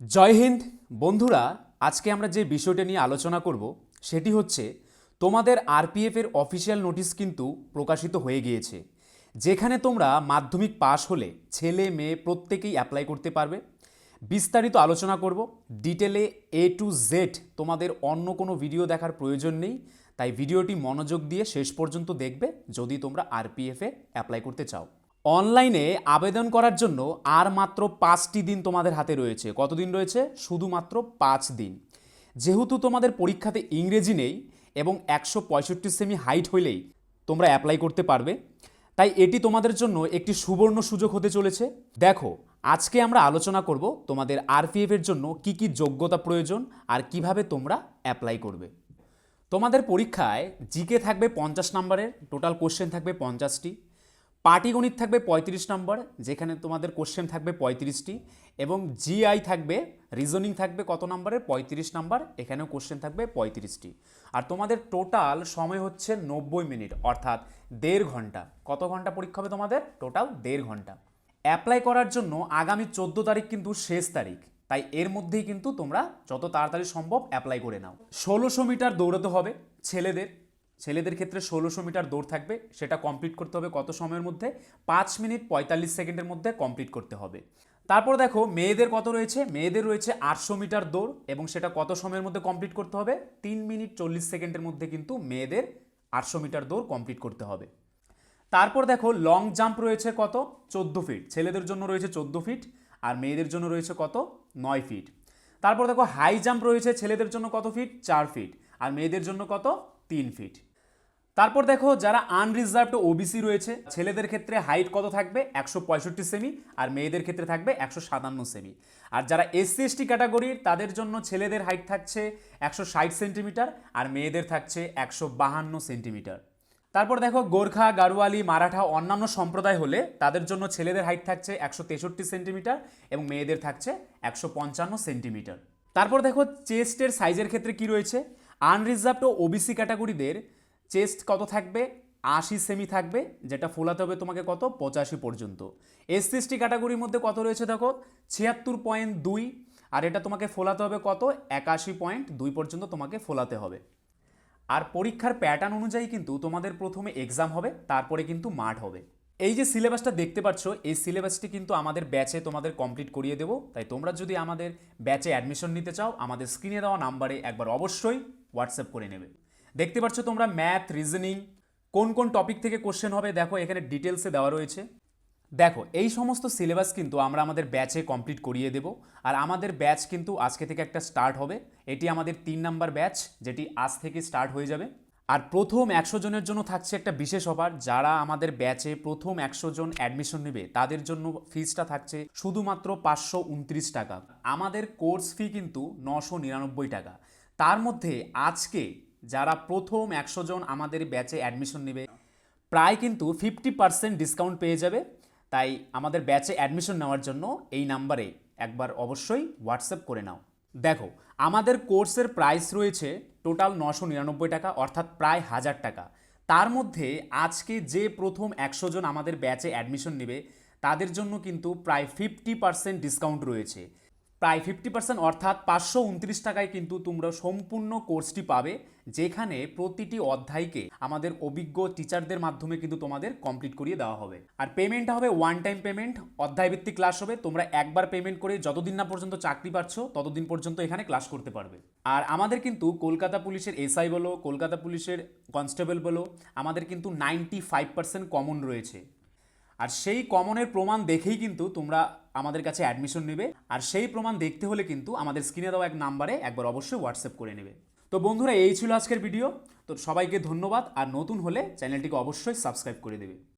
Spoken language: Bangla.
জয় হিন্দ। বন্ধুরা, আজকে আমরা যে বিষয়টা নিয়ে আলোচনা করব, সেটি হচ্ছে তোমাদের আরপিএফ এর অফিসিয়াল নোটিশ কিন্তু প্রকাশিত হয়ে গিয়েছে, যেখানে তোমরা মাধ্যমিক পাশ হলে ছেলে, মেয়ে প্রত্যেকেই অ্যাপ্লাই করতে পারবে। বিস্তারিত আলোচনা করব। ডিটেলে এ টু জেড তোমাদের অন্য কোনো ভিডিও দেখার প্রয়োজন নেই, তাই ভিডিওটি মনোযোগ দিয়ে শেষ পর্যন্ত দেখবে, যদি তোমরা আরপিএফে অ্যাপ্লাই করতে চাও। অনলাইনে আবেদন করার জন্য আর মাত্র পাঁচটি দিন তোমাদের হাতে রয়েছে। কতদিন রয়েছে? শুধুমাত্র পাঁচ দিন। যেহেতু তোমাদের পরীক্ষাতে ইংরেজি নেই এবং একশো পঁয়ষট্টি সেমি হাইট হইলেই তোমরা অ্যাপ্লাই করতে পারবে, তাই এটি তোমাদের জন্য একটি সুবর্ণ সুযোগ হতে চলেছে। দেখো, আজকে আমরা আলোচনা করব তোমাদের আরপিএফ এর জন্য কি কি যোগ্যতা প্রয়োজন আর কীভাবে তোমরা অ্যাপ্লাই করবে। তোমাদের পরীক্ষায় জিকে থাকবে পঞ্চাশ নম্বরের, টোটাল কোশ্চেন থাকবে পঞ্চাশটি। পাটিগণিত থাকবে পঁয়ত্রিশ নম্বর, যেখানে তোমাদের কোশ্চেন থাকবে পঁয়ত্রিশটি, এবং জিআই থাকবে রিজনিং থাকবে কত নম্বরের পঁয়ত্রিশ নম্বর, এখানেও কোশ্চেন থাকবে পঁয়ত্রিশটি। আর তোমাদের টোটাল সময় হচ্ছে নব্বই মিনিট, অর্থাৎ দেড় ঘণ্টা। কত ঘণ্টা পরীক্ষা হবে তোমাদের? টোটাল দেড় ঘণ্টা। অ্যাপ্লাই করার জন্য আগামী চোদ্দ তারিখ কিন্তু শেষ তারিখ, তাই এর মধ্যেই কিন্তু তোমরা যত তাড়াতাড়ি সম্ভব অ্যাপ্লাই করে নাও। ষোলোশো মিটার দৌড়াতে হবে ছেলেদের ছেলেদের ক্ষেত্রে ষোলোশো মিটার দৌড় থাকবে, সেটা কমপ্লিট করতে হবে কত সময়ের মধ্যে? পাঁচ মিনিট পঁয়তাল্লিশ সেকেন্ডের মধ্যে কমপ্লিট করতে হবে। তারপর দেখো, মেয়েদের কত রয়েছে? মেয়েদের রয়েছে আটশো মিটার দৌড়, এবং সেটা কত সময়ের মধ্যে কমপ্লিট করতে হবে? তিন মিনিট চল্লিশ সেকেন্ডের মধ্যে কিন্তু মেয়েদের আটশো মিটার দৌড় কমপ্লিট করতে হবে। তারপর দেখো লং জাম্প রয়েছে কত? চোদ্দ ফিট ছেলেদের জন্য রয়েছে চোদ্দ ফিট আর মেয়েদের জন্য রয়েছে কত? নয় ফিট তারপর দেখো হাই জাম্প রয়েছে ছেলেদের জন্য কত ফিট চার ফিট আর মেয়েদের জন্য কত? তিন ফিট তারপর দেখো, যারা আনরিজার্ভড ওবিসি রয়েছে, ছেলেদের ক্ষেত্রে হাইট কত থাকবে? একশো পঁয়ষট্টি সেমি আর মেয়েদের ক্ষেত্রে থাকবে একশো সাতান্ন সেমি আর যারা এসসি এসটি ক্যাটাগরির তাদের জন্য ছেলেদের হাইট থাকছে একশো ষাট সেন্টিমিটার আর মেয়েদের থাকছে একশো বাহান্ন সেন্টিমিটার তারপর দেখো, গোর্খা, গারোয়ালি, মারাঠা অন্যান্য সম্প্রদায় হলে তাদের জন্য ছেলেদের হাইট থাকছে একশো তেষট্টি সেন্টিমিটার এবং মেয়েদের থাকছে একশো পঞ্চান্ন সেন্টিমিটার তারপর দেখো চেস্টের সাইজের ক্ষেত্রে কি রয়েছে? আনরিজার্ভড ও ওবিসি ক্যাটাগরিদের চেস্ট কত থাকবে? আশি সেমি থাকবে, যেটা ফোলাতে হবে তোমাকে কত? পঁচাশি পর্যন্ত। এসসি এসটি ক্যাটাগরির মধ্যে কত রয়েছে দেখো? ছিয়াত্তর পয়েন্ট দুই, আর এটা তোমাকে ফোলাতে হবে কত? একাশি পয়েন্ট দুই পর্যন্ত তোমাকে ফোলাতে হবে। আর পরীক্ষার প্যাটার্ন অনুযায়ী কিন্তু তোমাদের প্রথমে এক্সাম হবে, তারপরে কিন্তু মাঠ হবে। এই যে সিলেবাসটা দেখতে পাচ্ছ, এই সিলেবাসটি কিন্তু আমাদের ব্যাচে তোমাদের কমপ্লিট করিয়ে দেবো। তাই তোমরা যদি আমাদের ব্যাচে অ্যাডমিশন নিতে চাও, আমাদের স্ক্রিনে দেওয়া নাম্বারে একবার অবশ্যই হোয়াটসঅ্যাপ করে নেবে। দেখতে পাচ্ছ তোমরা ম্যাথ রিজনিং কোন কোন টপিক থেকে কোশ্চেন হবে, দেখো এখানে ডিটেলসে দেওয়া রয়েছে। দেখো, এই সমস্ত সিলেবাস কিন্তু আমরা আমাদের ব্যাচে কমপ্লিট করিয়ে দেব। আর আমাদের ব্যাচ কিন্তু আজকে থেকে একটা স্টার্ট হবে। এটি আমাদের তিন নাম্বার ব্যাচ যেটি আজ থেকে স্টার্ট হয়ে যাবে। আর প্রথম একশো জনের জন্য থাকছে একটা বিশেষ অফার যারা আমাদের ব্যাচে প্রথম একশো জন অ্যাডমিশন নেবে, তাদের জন্য ফিজটা থাকছে শুধুমাত্র পাঁচশো উনত্রিশ টাকা। আমাদের কোর্স ফি কিন্তু নশো নিরানব্বই টাকা। তার মধ্যে আজকে যারা প্রথম একশো জন আমাদের ব্যাচে অ্যাডমিশন নেবে, প্রায় কিন্তু ফিফটি পার্সেন্ট ডিসকাউন্ট পেয়ে যাবে। তাই আমাদের ব্যাচে অ্যাডমিশন নেওয়ার জন্য এই নাম্বারে একবার অবশ্যই হোয়াটসঅ্যাপ করে নাও। দেখো, আমাদের কোর্সের প্রাইস রয়েছে টোটাল নশো নিরানব্বই টাকা, অর্থাৎ প্রায় হাজার টাকা। তার মধ্যে আজকে যে প্রথম একশো জন আমাদের ব্যাচে অ্যাডমিশন নেবে, তাদের জন্য কিন্তু প্রায় ফিফটি পার্সেন্ট ডিসকাউন্ট রয়েছে। প্রায় ফিফটি পার্সেন্ট অর্থাৎ পাঁচশো উনত্রিশ টাকায় কিন্তু তোমরা সম্পূর্ণ কোর্সটি পাবে, যেখানে প্রতিটি অধ্যায়কে আমাদের অভিজ্ঞ টিচারদের মাধ্যমে কিন্তু তোমাদের কমপ্লিট করিয়ে দেওয়া হবে। আর পেমেন্টটা হবে ওয়ান টাইম পেমেন্ট অধ্যায়ভিত্তিক ক্লাস হবে, তোমরা একবার পেমেন্ট করে যতদিন না পর্যন্ত চাকরি পাচ্ছ, ততদিন পর্যন্ত এখানে ক্লাস করতে পারবে। আর আমাদের কিন্তু কলকাতা পুলিশের এসআই বলো, কলকাতা পুলিশের কনস্টেবল বলো, আমাদের কিন্তু নাইনটি ফাইভ পার্সেন্ট কমন রয়েছে। আর সেই কমনের প্রমাণ দেখেই কিন্তু তোমরা আমাদের কাছে অ্যাডমিশন নেবে। আর সেই প্রমাণ দেখতে হলে কিন্তু আমাদের স্ক্রিনে দেওয়া এক নাম্বারে একবার অবশ্যই হোয়াটসঅ্যাপ করে নেবে। তো বন্ধুরা, এই ছিল আজকের ভিডিও তো সবাইকে ধন্যবাদ। আর নতুন হলে চ্যানেলটিকে অবশ্যই সাবস্ক্রাইব করে দেবে।